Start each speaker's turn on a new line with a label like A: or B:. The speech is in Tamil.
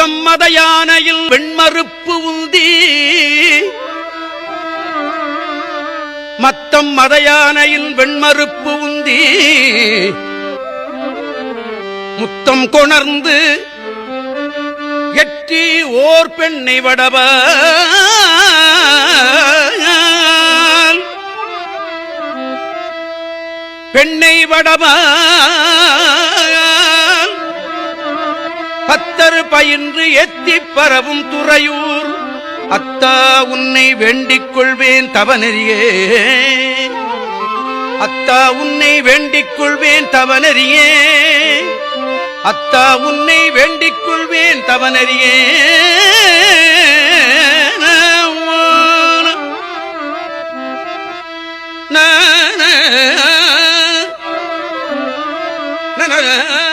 A: மத்தம் மத யானையில் வெண்மறுப்பு உந்தி. மத்தம் மத யானையில் வெண்மறுப்பு உந்தி. முத்தம் கொணர்ந்து எட்டி ஓர் பெண்ணை வடவ பெண்ணை வடவா அத்தர் பயின்று எத்தி பரவும் துறையூர். அத்தா உன்னை வேண்டிக் கொள்வேன் தவநெறியே. அத்தா உன்னை வேண்டிக் கொள்வேன் தவநெறியே. அத்தா உன்னை வேண்டிக் கொள்வேன் தவநறியே. na na na na